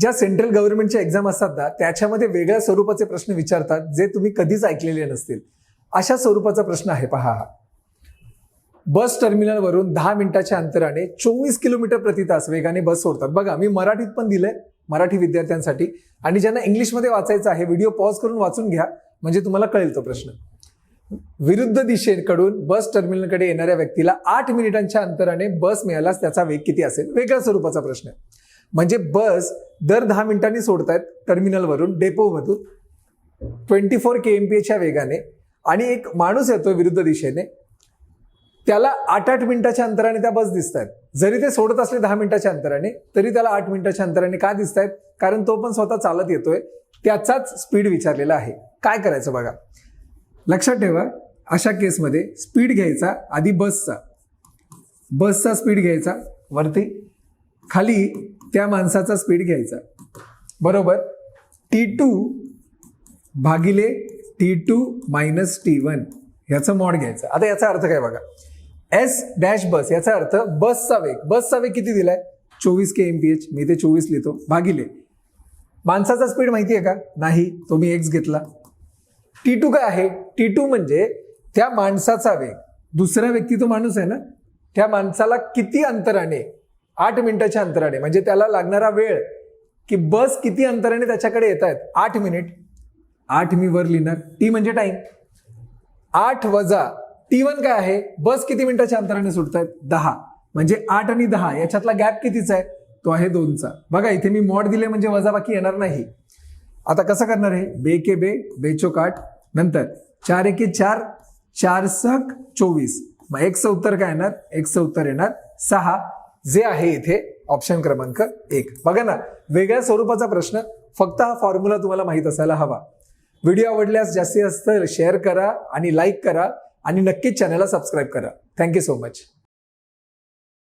ज्या सेंट्रल गव्हर्नमेंटच्या एक्झाम असतात ना त्याच्यामध्ये वेगळ्या स्वरूपाचे प्रश्न विचारतात जे तुम्ही कधीच ऐकलेले नसतील. अशा स्वरूपाचा प्रश्न आहे पहा हा. बस टर्मिनलवरून दहा मिनिटाच्या अंतराने चोवीस किलोमीटर प्रति तास वेगाने बस सोडतात. बघा मी मराठीत पण दिलंय मराठी विद्यार्थ्यांसाठी. आणि ज्यांना इंग्लिशमध्ये वाचायचं आहे व्हिडिओ पॉज करून वाचून घ्या म्हणजे तुम्हाला कळेल तो प्रश्न. विरुद्ध दिशेकडून बस टर्मिनलकडे येणाऱ्या व्यक्तीला आठ मिनिटांच्या अंतराने बस मिळाल्यास त्याचा वेग किती असेल? वेगळ्या स्वरूपाचा प्रश्न आहे. म्हणजे बस दर दहा मिनिटांनी सोडतायत टर्मिनलवरून डेपोमधून. Twenty four K M P एच्या वेगाने आणि एक माणूस येतो विरुद्ध दिशेने. त्याला आठ आठ मिनिटाच्या अंतराने त्या बस दिसत आहेत जरी ते सोडत असले दहा मिनिटाच्या अंतराने तरी त्याला आठ मिनिटाच्या अंतराने का दिसत आहेत कारण तो पण स्वतः चालत येतोय. त्याचाच स्पीड विचारलेला आहे. काय करायचं बघा. लक्षात ठेवा अशा केसमध्ये स्पीड घ्यायचा आधी बसचा. बसचा स्पीड घ्यायचा. वरती. खाली त्या माणसाचा स्पीड घ्यायचा. बरोबर? टी टू भागिले T two minus T one याचं मॉड घ्यायचं. आता याचा अर्थ काय बघा? एस डॅश बस याचा अर्थ बसचा वेग. बसचा वेग किती दिलाय? चोवीस के एम पी एच मी ते चोवीस लिहितो. भागिले. माणसाचा स्पीड माहिती आहे का? नाही. तो मी एक्स घेतला. टी टू काय आहे? टी टू म्हणजे त्या माणसाचा वेग. दुसरा व्यक्ती तो माणूस आहे ना? त्या माणसाला किती अंतराने आठ मिनिटाच्या अंतराने म्हणजे त्याला लागणारा वेळ की बस किती अंतराने त्याच्याकडे येत आहेत? आठ मिनिट. आठ मी वर लिहिणार. टी म्हणजे टाइम आठ वजा टी वन काय आहे? बस किती मिनिटाच्या अंतराने सुटत आहेत? दहा. म्हणजे आठ आणि दहा याच्यातला गॅप कितीचा आहे? तो आहे दोनचा. बघा इथे मी मॉड दिले म्हणजे वजाबाकी येणार नाही. आता कसं करणार आहे? बे के बे बेचोक आठ. नंतर चार एके चार चार सक चोवीस. मग एकचं उत्तर काय येणार? एकचं उत्तर येणार. सहा. जे आहे इथे ऑप्शन क्रमांक एक. बघा ना वेगळ्या स्वरूपाचा प्रश्न फक्त हा फॉर्म्युला तुम्हाला माहीत असायला हवा. व्हिडिओ आवडल्यास जास्तीत जास्त शेअर करा आणि लाईक करा आणि नक्कीच चॅनलला सबस्क्राईब करा. Thank you so much